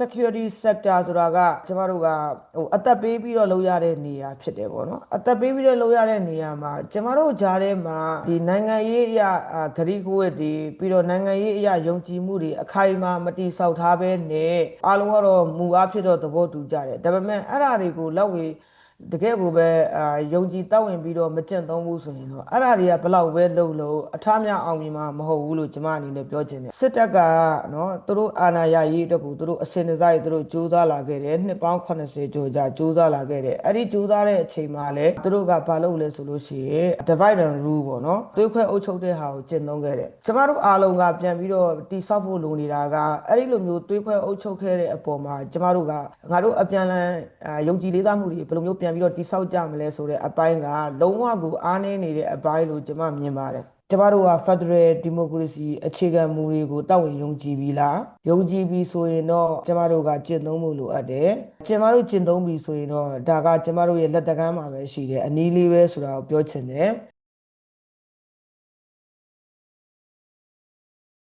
security sector ဆိုတာကကျမတို့ကဟိုအသက်ပေးပြီးတော့လုပ်ရတဲ့နေရာဖြစ်တယ်ပေါ့နော်အသက်ပေးပြီးတော့လုပ်ရတဲ့နေရာမှာကျမတို့ကြားထဲမှာဒီနိုင်ငံရေးအရာအာဂရိကဝတ်တွေပြီးတော့နိုင်ငံရေးအရာယုံကြည်မှုတွေအခိုင်အမာမတိဆောက်ထားပဲနဲ့အားလုံးကတော့မူအားဖြစ်တော့သဘောတူကြတယ်ဒါပေမဲ့အဲ့ဓာတွေကိုလက်ဝေ တကယ်ကိုပဲအာယုံကြည်တောက်ဝင်ပြီးတော့မကျင့်သုံးဘူးဆိုရင်တော့အဲ့ဓာတွေကဘယ်လောက်ပဲလုပ်လို့အထမြောက်အောင်မြင်မှာမဟုတ်ဘူးလို့ကျွန်မအနေနဲ့ပြောချင်တယ်စစ်တပ်ကနော်သူတို့အာဏာရရေးအတွက်ကိုသူတို့အစင်တစိုက်သူတို့ကြိုးစားလာခဲ့တယ်နှစ်ပေါင်း80ကျော်ကြာကြိုးစားလာခဲ့တယ်အဲ့ဒီကြိုးစားတဲ့အချိန်မှာလည်းသူတို့ကဘာလုပ်လဲဆိုလို့ရှိရင် divide and rule ပေါ့နော်တွေးခွဲအုပ်ချုပ်တဲ့ဟာကိုကျင့်သုံးခဲ့တယ်ကျမတို့အားလုံးကပြန်ပြီးတော့တိဆောက်ဖို့လိုနေတာကအဲ့ဒီလိုမျိုးတွေးခွဲအုပ်ချုပ်ခဲ့တဲ့အပေါ်မှာကျမတို့ကငါတို့အပြန်လန်အာယုံကြည်လေးစားမှုတွေဘယ်လိုမျိုးပြန်ပြီးတော့တိဆောက်ကြမလဲဆိုတဲ့အပိုင်းကလုံးဝကိုအားနည်းနေတဲ့အပိုင်းလို့ကျမမြင်ပါတယ်ကျမတို့က Federal Democracy အခြေခံမူတွေကိုတောက်ဝင်ယုံကြည်ပြီလားယုံကြည်ပြီဆိုရင်တော့ကျမတို့ကကျင့်သုံးမှုလိုအပ်တယ်ကျမတို့ကျင့်သုံးပြီဆိုရင်တော့ဒါကကျမတို့ရဲ့လက်တကမ်းမှာပဲရှိတယ်အနည်းလေးပဲဆိုတာကိုပြောချင်တယ်